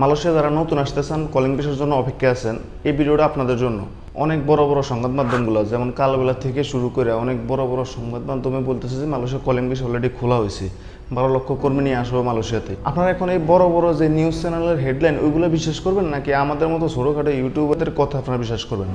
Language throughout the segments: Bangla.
মালয়েশিয়া যারা নতুন আসতে চান কলিং ভিসার জন্য অপেক্ষা আছেন, এই ভিডিওটা আপনাদের জন্য। অনেক বড় বড় সংবাদ মাধ্যমগুলো, যেমন কালবেলা থেকে শুরু করে অনেক বড় বড় সংবাদ মাধ্যমে বলতেছে যে মালয়েশিয়া কলিং ভিসা অলরেডি খোলা হয়েছে। বারো লক্ষ কর্মী নিয়ে আসব মালয়েশিয়াতে। আপনারা এখন এই বড় বড় যে নিউজ চ্যানেলের হেডলাইন ওইগুলো বিশ্বাস করবেন নাকি আমাদের মতো ছোটোখাটো ইউটিউবারদের কথা আপনারা বিশ্বাস করবেন?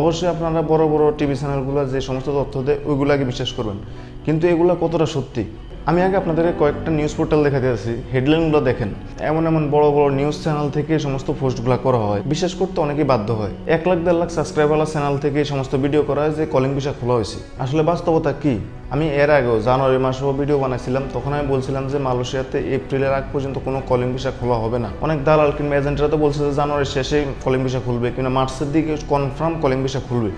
অবশ্যই আপনারা বড় বড় টিভি চ্যানেলগুলো যে সমস্ত তথ্য দেয়, ওইগুলো আগে বিশ্বাস করবেন। কিন্তু এগুলো কতটা সত্যি? আমি আগে আপনাদেরকে কয়েকটা নিউজ পোর্টাল দেখাতে আছি হেডলাইনগুলো দেখেন। এমন এমন বড় বড় নিউজ চ্যানেল থেকে সমস্ত পোস্টগুলো করা হয়। বিশেষ করতে অনেকেই বাধ্য হয়। এক লাখ দেড় লাখ সাবস্ক্রাইবারওয়ালা চ্যানেল থেকে সমস্ত ভিডিও করা হয় যে কলিং ভিসা খোলা হয়েছে। আসলে বাস্তবতা কি? আমি এর আগেও জানুয়ারি মাসেও ভিডিও বানাইছিলাম। তখন আমি বলছিলাম যে মালয়েশিয়াতে এপ্রিলের আগ পর্যন্ত কোনো কলিং ভিসা খোলা হবে না। অনেক দালাল কিংবা এজেন্টরা তো বলছে যে জানুয়ারির শেষে কলিং ভিসা খুলবে কিংবা মার্চের দিকে কনফার্ম কলিং ভিসা খুলবে।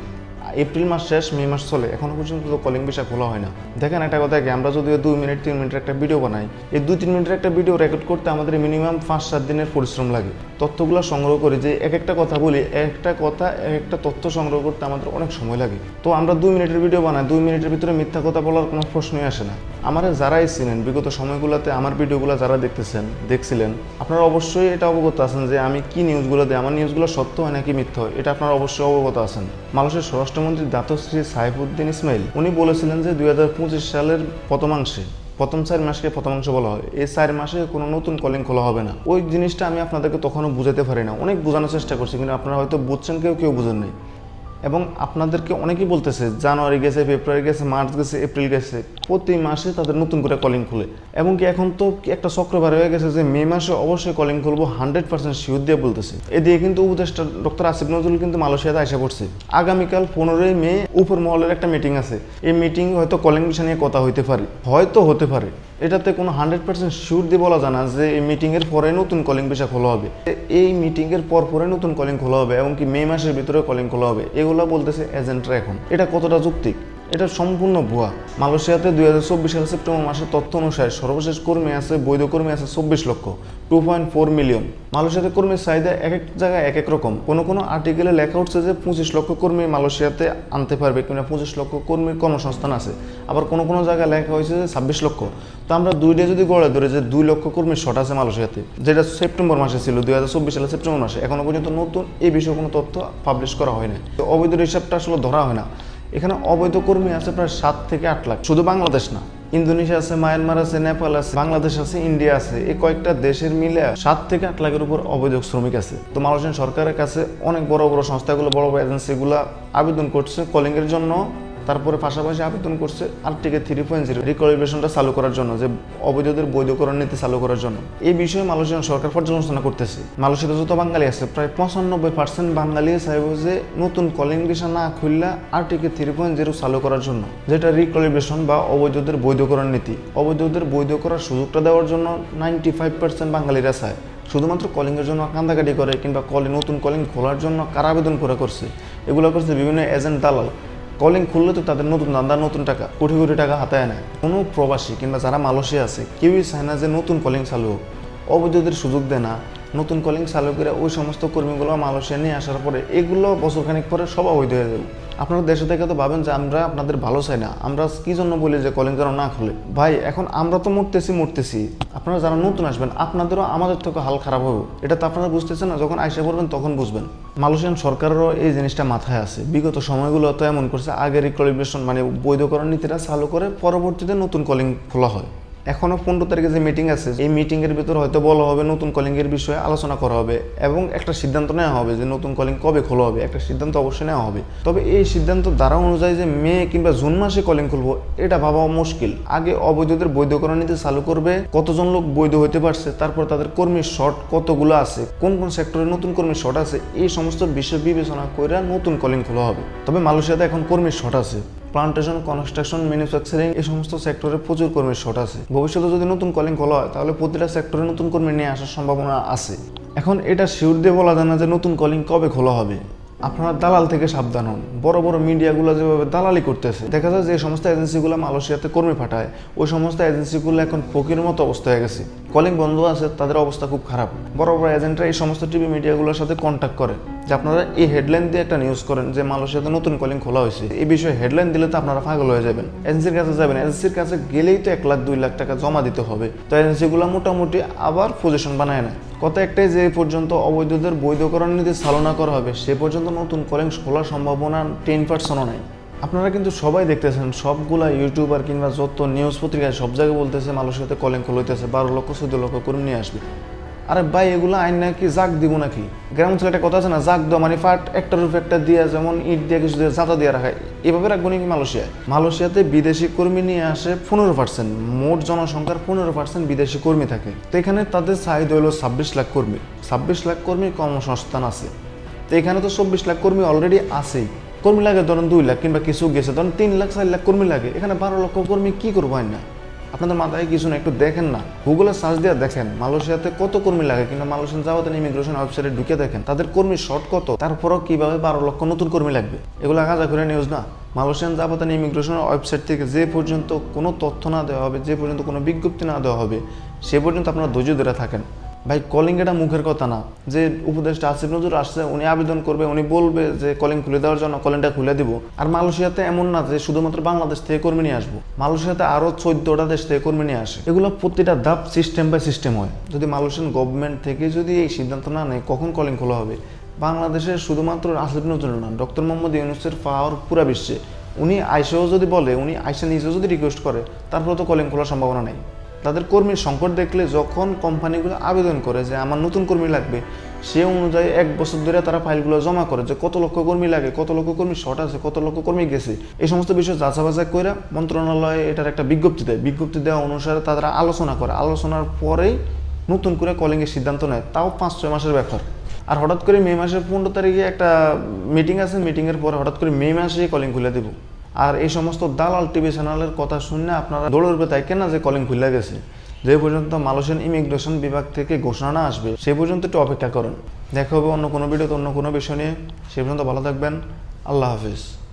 এপ্রিল মাস শেষ, মে মাস চলে। এখনও পর্যন্ত তো কলিং ভিসা খোলা হয় না। দেখেন একটা কথা কি, আমরা যদি দুই মিনিট, তিন মিনিটের একটা ভিডিও বানাই, এই দুই, তিন মিনিটের একটা ভিডিও রেকর্ড করতে আমাদের মিনিমাম পাঁচ, সাত দিনের পরিশ্রম লাগে। তথ্যগুলো সংগ্রহ করি যে এক একটা কথা বলি এক একটা কথা, এক একটা তথ্য সংগ্রহ করতে আমাদের অনেক সময় লাগে। তো আমরা দুই মিনিটের ভিডিও বানাই, দুই মিনিটের ভিতরে মিথ্যা কথা বলার কোনো প্রশ্নই আসে না। আমার যারাই ছিলেন বিগত সময়গুলোতে আমার ভিডিওগুলো যারা দেখতেছেন, দেখছিলেন, আপনারা অবশ্যই এটা অবগত আছেন যে আমি কি নিউজগুলো দিই, আমার নিউজগুলো সত্য হয় নাকি মিথ্য হয়, এটা আপনারা অবশ্যই অবগত আছেন। মানুষের স্বরাষ্ট্রমন্ত্রী দাতশ্রী সাইফুদ্দিন ইসমাইল, উনি বলেছিলেন যে দুই হাজার পঁচিশ সালের প্রথমাংশে, প্রথম চার মাসকে প্রথমাংশ বলা হয়। এই চার মাসে কোনো নতুন কলিং খোলা হবে না। ওই জিনিসটা আমি আপনাদেরকে তখনও বুঝাতে পারি না। অনেক বোঝানোর চেষ্টা করছি, কিন্তু আপনারা হয়তো বুঝছেন, কেউ কেউ বুঝেন নাই। এবং আপনাদেরকে অনেকেই বলতেছে, জানুয়ারি গেছে, ফেব্রুয়ারি গেছে, মার্চ গেছে, এপ্রিল গেছে। প্রতি মাসে তাদের নতুন করে কলিং খুলে। এবং কি এখন তো একটা চক্রবার হয়ে গেছে যে মে মাসে অবশ্যই কলিং খুলবো হান্ড্রেড পার্সেন্ট শিওর দিয়ে বলতেছে। এদিকে কিন্তু উপদেষ্টা ডক্টর আসিফ নজরুল কিন্তু মালয়েশিয়াতে আসা পড়ছে। আগামীকাল পনেরোই মে উপর মহলের একটা মিটিং আছে। এই মিটিং হয়তো কলিং বিষয় নিয়ে কথা হইতে পারে। হয়তো হতে পারে। এটাতে কোনো হান্ড্রেড পার্সেন্ট শিওর দিয়ে বলা যায় না যে এই মিটিংয়ের পরে নতুন কলিং ভিসা খোলা হবে। এই মিটিংয়ের পর পরে নতুন কলিং খোলা হবে এবং কি মে মাসের ভিতরে কলিং খোলা হবে। এগুলো বলতেছে এজেন্টরা এখন। এটা কতটা যুক্তিক? এটা সম্পূর্ণ ভুয়া। মালয়েশিয়াতে দুই হাজার চব্বিশ সালের সেপ্টেম্বর মাসের তথ্য অনুসারে সর্বশেষ কর্মী আছে, বৈধ কর্মী আছে চব্বিশ লক্ষ টু পয়েন্ট ফোর মিলিয়ন মালয়েশিয়াতে কর্মীর চাহিদা এক এক জায়গায় এক এক রকম। কোনো কোনো আর্টিকেলে লেখা উঠছে যে পঁচিশ লক্ষ কর্মী মালয়েশিয়াতে আনতে পারবে কিংবা পঁচিশ লক্ষ কর্মীর কর্মসংস্থান আছে। আবার কোনো কোনো জায়গায় লেখা হয়েছে যে ছাব্বিশ লক্ষ। তো আমরা দুইটা যদি গড়ে ধরে যে দুই লক্ষ কর্মী শট আছে মালয়েশিয়াতে, যেটা সেপ্টেম্বর মাসে ছিল, দুই হাজার চব্বিশ সালের সেপ্টেম্বর মাসে। এখনও পর্যন্ত নতুন এই বিষয়ে কোনো তথ্য পাবলিশ করা হয় না তো অবৈধ হিসাবটা আসলে ধরা হয় না। এখানে অবৈধ কর্মী আছে প্রায় সাত থেকে আট লাখ। শুধু বাংলাদেশ না, ইন্দোনেশিয়া আছে, মায়ানমার আছে, নেপাল আছে, বাংলাদেশ আছে, ইন্ডিয়া আছে, এই কয়েকটা দেশের মিলে সাত থেকে আট লাখের উপর অবৈধ শ্রমিক আছে। তো মালয়েশিয়ান সরকারের কাছে অনেক বড় বড় সংস্থাগুলো, বড় বড় এজেন্সিগুলো আবেদন করছে কলিংয়ের জন্য তারপরে পাশাপাশি আবেদন করছে আর্টিকে থ্রি পয়েন্ট জিরো রিকলিবেশনটা চালু করার জন্য, যে অবৈধদের বৈধকরণ নীতি চালু করার জন্য। এই বিষয়ে মালয়েশিয়ান সরকার পর্যালোচনা করতেছে। মালয়েশিয়াতে যত বাঙালি আছে, প্রায় পঁচানব্বই পার্সেন্ট বাঙালি চাইব যে নতুন কলিং ভিসা না খুললে আর্টিকে থ্রি পয়েন্ট জিরো চালু করার জন্য, যেটা রিকলিবেশন বা অবৈধদের বৈধকরণ নীতি। অবৈধদের বৈধ করার সুযোগটা দেওয়ার জন্য নাইনটি ফাইভ পার্সেন্ট বাঙালিরা চায়। শুধুমাত্র কলিংয়ের জন্য কান্দাকাটি করে কিংবা কলিং নতুন কলিং খোলার জন্য কার আবেদন করে করছে? এগুলো করছে বিভিন্ন এজেন্ট দালাল। কলিং খুললে তো তাদের নতুন দান্দা নতুন টাকা, কোটি কোটি টাকা হাতায় নেয়। কোনো প্রবাসী কিংবা যারা মালয়েশিয়া আছে, কেউই চায় না যে নতুন কলিং চালু হোক। অবৈধদের সুযোগ দেয় না। নতুন কলিং চালু করে ওই সমস্ত কর্মীগুলো মালয়েশিয়া নিয়ে আসার পরে এগুলো বছরখানিক পরে সব অবৈধ হয়ে যাবে। আপনারা দেশে থেকে তো ভাবেন যে আমরা আপনাদের ভালো চাই না। আমরা কি জন্য বলি যে কলিং যেন না খুলে? ভাই, এখন আমরা তো মরতেছি মরতেছি। আপনারা যারা নতুন আসবেন, আপনাদেরও আমাদের থেকে হাল খারাপ হবে। এটা তো আপনারা বুঝতেছেন না, যখন আইসা পড়বেন তখন বুঝবেন। মালয়েশিয়ান সরকারেরও এই জিনিসটা মাথায় আছে। বিগত সময়গুলো তো এমন করছে আগে রিকলিবেশন মানে বৈধকরণ নীতিটা চালু করে পরবর্তীতে নতুন কলিং খোলা হয়। এখনও পনেরো তারিখে যে মিটিং আছে, এই মিটিং এর ভিতর হয়তো বলা হবে নতুন কলিং এর বিষয়ে আলোচনা করা হবে এবং একটা সিদ্ধান্ত নেওয়া হবে যে নতুন কলিং কবে খোলা হবে, একটা সিদ্ধান্ত অবশ্যই নেওয়া হবে। তবে এই সিদ্ধান্ত দ্বারা অনুযায়ী যে মে কিংবা জুন মাসে কলিং খুলবো, এটা ভাবা মুশকিল। আগে অবৈধদের বৈধকরণ নীতি চালু করবে, কতজন লোক বৈধ হতে পারছে, তারপর তাদের কর্মীর শর্ট কতগুলো আছে, কোন কোন সেক্টরে নতুন কর্মীর শর্ট আছে, এই সমস্ত বিষয় বিবেচনা করে নতুন কলিং খোলা হবে। তবে মালয়েশিয়াতে এখন কর্মীর শর্ট আছে। প্লান্টেশন কনস্ট্রাকশন ম্যানুফ্যাকচারিং এই সমস্ত সেক্টরে প্রচুর কর্মীর শর্ট আছে। ভবিষ্যতে যদি নতুন কলিং খোলা হয়, তাহলে প্রতিটা সেক্টরে নতুন কর্মী নিয়ে আসার সম্ভাবনা আছে। এখন এটা শিওর দিয়ে বলা যায় না যে নতুন কলিং কবে খোলা হবে। আপনারা দালাল থেকে সাবধান হন। বড় বড় মিডিয়াগুলো যেভাবে দালালি করতেছে, দেখা যায় যে সমস্ত এজেন্সিগুলো মালয়েশিয়াতে কর্মী পাঠায়। ওই সমস্ত এজেন্সিগুলো এখন ফকির মতো অবস্থা হয়ে গেছে। কলিং বন্ধ আছে, তাদের অবস্থা খুব খারাপ। বড় বড় এজেন্টরা এই সমস্ত টিভি মিডিয়াগুলোর সাথে কন্ট্যাক্ট করে। যে আপনারা এই হেডলাইন দিয়ে একটা নিউজ করেন যে মালয়েশিয়াতে নতুন কলিং খোলা হয়েছে, এই বিষয়ে হেডলাইন দিলে তো আপনারা পাগল হয়ে যাবেন। এজেন্সির কাছে যাবেন এজেন্সির কাছে গেলেই তো এক লাখ, দুই লাখ টাকা জমা দিতে হবে। তো এজেন্সিগুলো মোটামুটি আবার পজিশন বানায় না কথা একটাই যে পর্যন্ত অবৈধদের বৈধকরণ নীতি চালনা করা হবে, সে পর্যন্ত নতুন কলিং খোলার সম্ভাবনা টেন পার্সেন্টও নাই। আপনারা কিন্তু সবাই দেখতেছেন, সবগুলা ইউটিউবার কিংবা যত নিউজ পত্রিকায় সব জায়গায় বলতেছে মালয়েশিয়াতে কলিং খোলা হইতেছে, বারো লক্ষ, চোদ্দ লক্ষ কর্মী নিয়ে আসবে। আরে ভাই, এগুলো আইন নাকি জাগ দিব নাকি? গ্রাম অঞ্চলে একটা কথা আছে না, জাগ দেওয়া মানে ফাট একটার উপর একটা দিয়ে, যেমন ইট দিয়ে কিছু দিয়ে জাতা দিয়ে রাখা। এভাবে রাখব নাকি মালয়েশিয়ায়? মালয়েশিয়াতে বিদেশি কর্মী নিয়ে আসে পনেরো পার্সেন্ট মোট জনসংখ্যার পনেরো পার্সেন্ট বিদেশি কর্মী থাকে। তো এখানে তাদের চাহিদা হলো ছাব্বিশ লাখ কর্মী। ছাব্বিশ লাখ কর্মী কর্মসংস্থান আছে। তো এখানে তো চব্বিশ লাখ কর্মী অলরেডি আছেই। কর্মী লাগে ধরেন দুই লাখ কিংবা কিছু গেছে, ধরেন তিন লাখ, চার লাখ কর্মী লাগে। এখানে বারো লক্ষ কর্মী কি করব না? আপনাদের মাথায় কিছু না, একটু দেখেন না। গুগলে সার্চ দিয়ে দেখেন, মালয়েশিয়াতে কত কর্মী লাগে কিন্তু মালয়েশিয়ান যাওয়াতে ইমিগ্রেশন ওয়েবসাইটে ঢুকে দেখেন, তাদের কর্মী শর্ট কত, তারপরও কীভাবে বারো লক্ষ নতুন কর্মী লাগবে? এগুলো আগাজা করে নিউজ না। মালয়েশিয়ান যাবতানি ইমিগ্রেশন ওয়েবসাইট থেকে যে পর্যন্ত কোনো তথ্য না দেওয়া হবে, যে পর্যন্ত কোনো বিজ্ঞপ্তি না দেওয়া হবে, সে পর্যন্ত আপনারা ধৈর্য ধরে থাকেন। ভাই কলিং এটা মুখের কথা না। যে উপদেষ্টা আসিফ নজরুল আসছে, উনি আবেদন করবে, উনি বলবে যে কলিং খুলে দেওয়ার জন্য কলিংটা খুলে দিব। আর মালয়েশিয়াতে এমন না যে শুধুমাত্র বাংলাদেশ থেকে কর্মী নিয়ে আসব। মালয়েশিয়াতে আরও চোদ্দটা দেশ থেকে কর্মী নিয়ে আসে। এগুলো প্রতিটা ধাপ সিস্টেম বাই সিস্টেম হয়। যদি মালয়েশিয়ান গভর্নমেন্ট থেকে যদি এই সিদ্ধান্ত না নেয়, কখন কলিং খোলা হবে? বাংলাদেশের শুধুমাত্র আসিফ নজরুল না, ডক্টর মোহাম্মদ ইউনুসের পাওয়ার পুরা বিশ্বে। উনি আইসেও যদি বলে, উনি আইসে নিজেও যদি রিকোয়েস্ট করে তারপরে তো কলিং খোলার সম্ভাবনা নেই। তাদের কর্মীর সংকট দেখলে যখন কোম্পানিগুলো আবেদন করে যে আমার নতুন কর্মী লাগবে, সে অনুযায়ী এক বছর ধরে তারা ফাইলগুলো জমা করে যে কত লক্ষ কর্মী লাগে, কত লক্ষ কর্মী শর্ট আছে, কত লক্ষ কর্মী গেছে। এই সমস্ত বিষয় যাচা করে মন্ত্রণালয়ে এটার একটা বিজ্ঞপ্তি দেয়। বিজ্ঞপ্তি দেওয়া অনুসারে তারা আলোচনা করে। আলোচনার পরেই নতুন করে কলিংয়ের সিদ্ধান্ত নেয়। তাও পাঁচ, ছয় মাসের ব্যাপার। আর হঠাৎ করে মে মাসের পনেরো তারিখে একটা মিটিং আছে। মিটিংয়ের পরে হঠাৎ করে মে মাসে কলিং খুলে দেবো। আর এই সমস্ত দালাল টিভি চ্যানেলের কথা শুনে আপনারা দৌড়বে তাই কেনা যে কলিং খুলে গেছে? যে পর্যন্ত মালয়েশিয়ান ইমিগ্রেশন বিভাগ থেকে ঘোষণা না আসবে সেই পর্যন্ত একটু অপেক্ষা করেন। দেখা হবে অন্য কোনো ভিডিওতে, অন্য কোনো বিষয় নিয়ে। সে পর্যন্ত ভালো থাকবেন। আল্লাহ হাফিজ।